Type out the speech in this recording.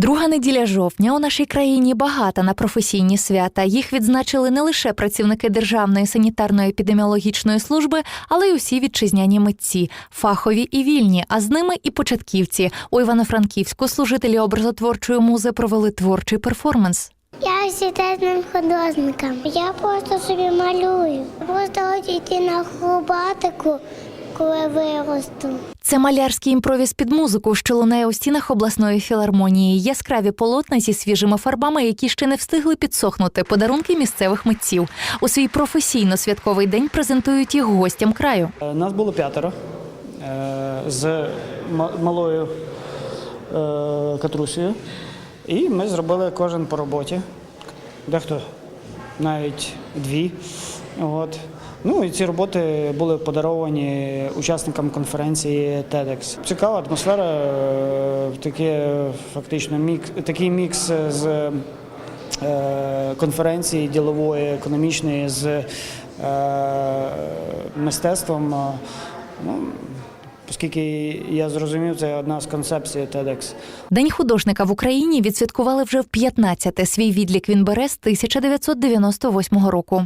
Друга неділя жовтня у нашій країні багата на професійні свята. Їх відзначили не лише працівники Державної санітарно-епідеміологічної служби, але й усі вітчизняні митці, фахові і вільні, а з ними і початківці. У Івано-Франківську служителі образотворчої музи провели творчий перформанс. Я сітетним художником. Я просто собі малюю. Просто хочу йти на акробатику, коли виросту. Це малярський імпровіз під музику, що лунає у стінах обласної філармонії. Яскраві полотна зі свіжими фарбами, які ще не встигли підсохнути. Подарунки місцевих митців. У свій професійно-святковий день презентують їх гостям краю. Е, Нас було п'ятеро е, з ма- малою е, катрусею. І ми зробили кожен по роботі. Дехто навіть дві. От. Ну і ці роботи були подаровані учасникам конференції TEDx. Цікава атмосфера, е, таке фактично мікс, такий мікс з е, конференції ділової, економічної з е, мистецтвом. Ну, оскільки я зрозумів, це одна з концепцій TEDx. День художника в Україні відсвяткували вже в 15-те. Свій відлік він бере з 1998 року.